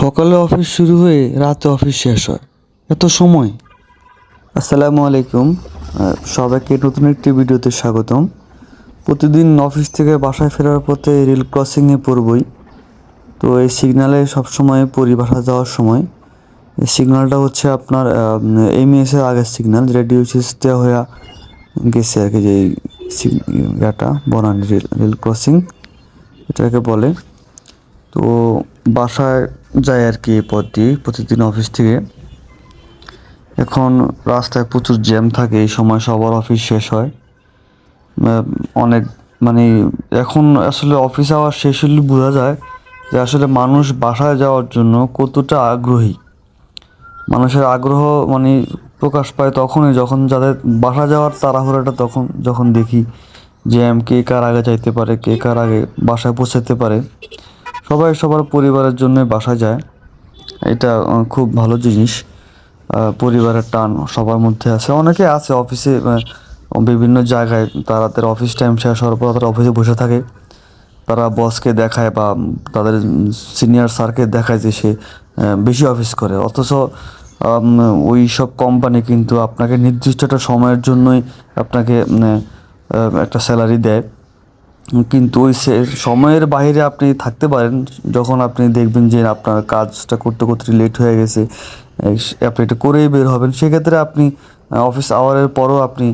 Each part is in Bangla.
সকালে অফিস শুরু হয়ে রাতে অফিস শেষ হয়। এত সময়। আসসালামু আলাইকুম। সবাইকে নতুন একটি ভিডিওতে স্বাগতম। প্রতিদিন অফিস থেকে বাসায় ফেরার পথে রেল ক্রসিংয়ে পড়বই। তো এই সিগনালে সবসময় পরি বাসা যাওয়ার সময়। এই সিগন্যালটা হচ্ছে আপনার এম এমএসের আগের সিগন্যাল যেটা ডিউসিস দেওয়া হয়ে গেছে আর কি যে ইয়াটা, বনানী রেল রেল ক্রসিং, এটাকে বলে। তো বাসায় যাই আর কি এই পথ দিয়ে প্রতিদিন অফিস থেকে। এখন রাস্তায় প্রচুর জ্যাম থাকে, এই সময় সবার অফিস শেষ হয়। অনেক মানে এখন আসলে অফিস আওয়ার শেষ হলে বোঝা যায় যে আসলে মানুষ বাসায় যাওয়ার জন্য কতটা আগ্রহী। মানুষের আগ্রহ মানে প্রকাশ পায় তখনই যখন যাদের বাসা যাওয়ার তাড়াহুড়াটা তখন যখন দেখি জ্যাম কে কার আগে যাইতে পারে, কে কার আগে বাসায় পৌঁছাতে পারে। সবাই সবার পরিবারের জন্য বাসা যায়। এটা খুব ভালো জিনিস। পরিবারের টান সবার মধ্যে আছে। অনেকে আছে অফিসে বিভিন্ন জায়গায় তারা তাদের অফিস টাইম শেষ হওয়ার পর তারা অফিসে বসে থাকে। তারা বসকে দেখায় বা তাদের সিনিয়র স্যারকে দেখায় যে সে বেশি অফিস করে। অথচ ওই সব কোম্পানি কিন্তু আপনাকে নির্দিষ্ট একটা সময়ের জন্যই আপনাকে একটা স্যালারি দেয়। কিন্তু ওই সময়ের বাইরে আপনি থাকতে পারেন, যখন আপনি দেখবেন যে আপনার কাজটা করতে করতে লেট হয়ে গেছে আপনি এটা করেই বের হবেন, সেক্ষেত্রে আপনি অফিস আওয়ারের পরও আপনি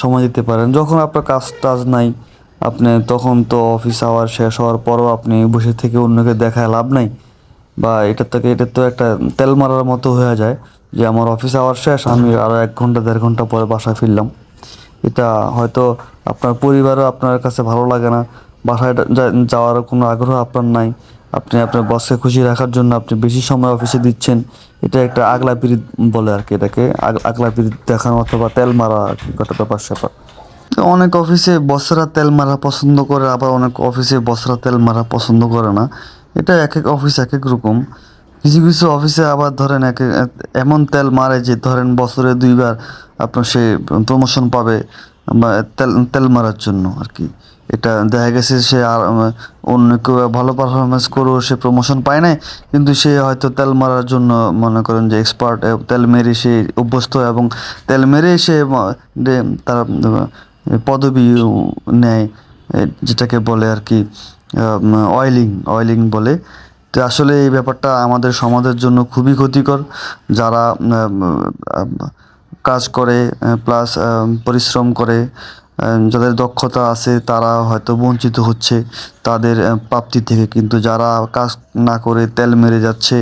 সময় দিতে পারেন। যখন আপনার কাজ টাজ নাই, আপনি তখন তো অফিস আওয়ার শেষ হওয়ার পরও আপনি বসে থেকে অন্যকে দেখায় লাভ নাই, বা এটা থেকে এটা তো একটা তেল মারার মতো হয়ে যায় যে আমার অফিস আওয়ার শেষ, আমি আরও এক ঘণ্টা, দেড় ঘণ্টা পরে বাসায় ফিরলাম। এটা হয়তো আপনার পরিবারও আপনার কাছে ভালো লাগে না। বাসায় যাওয়ার কোনো আগ্রহ আপনার নাই। আপনি আপনার বসকে খুশি রাখার জন্য আপনি বেশি সময় অফিসে দিচ্ছেন। এটা একটা আগলা পিরিত বলে আর কি এটাকে। আগ- আগলা পিরিত দেখানো অথবা তেল মারা আর কি একটা ব্যাপার স্যাপার। অনেক অফিসে বসরা তেল মারা পছন্দ করে, আবার অনেক অফিসে বসরা তেল মারা পছন্দ করে না। এটা এক এক অফিস এক এক রকম। কিছু কিছু অফিসে আবার ধরেন এক, এমন তেল মারে যে ধরেন বছরে দুইবার আপনার সে প্রমোশন পাবে তেল তেল মারার জন্য আর কি। এটা দেখা গেছে সে আর অন্য কেউ ভালো পারফরমেন্স করেও সে প্রমোশন পায় নাই, কিন্তু সে হয়তো তেল মারার জন্য মনে করেন যে এক্সপার্ট তেল মেরে সে অভ্যস্ত এবং তেল মেরে সে তার পদবি নেয় যেটাকে বলে আর কি অয়েলিং অয়েলিং বলে। তো আসলে এই ব্যাপারটা আমাদের সমাজের জন্য খুবই ক্ষতিকর। যারা কাজ করে প্লাস পরিশ্রম করে যাদের দক্ষতা আছে তারা হয়তো বঞ্চিত হচ্ছে তাদের প্রাপ্তি থেকে। কিন্তু যারা কাজ না করে তেল মেরে যাচ্ছে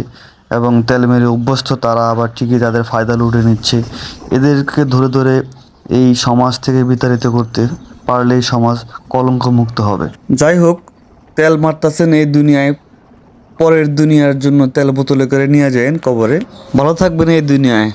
এবং তেল মেরে অভ্যস্ত তারা আবার ঠিকই তাদের ফায়দা লুটে নিচ্ছে। এদেরকে ধরে ধরে এই সমাজ থেকে বিতাড়িত করতে পারলেই সমাজ কলঙ্ক মুক্ত হবে। যাই হোক, তেল মারতাছেন এই দুনিয়ায়। পরের দুনিয়ার জন্য তেল বোতলে করে নিয়ে যায়েন কবরে। ভালো থাকবেন এই দুনিয়ায়।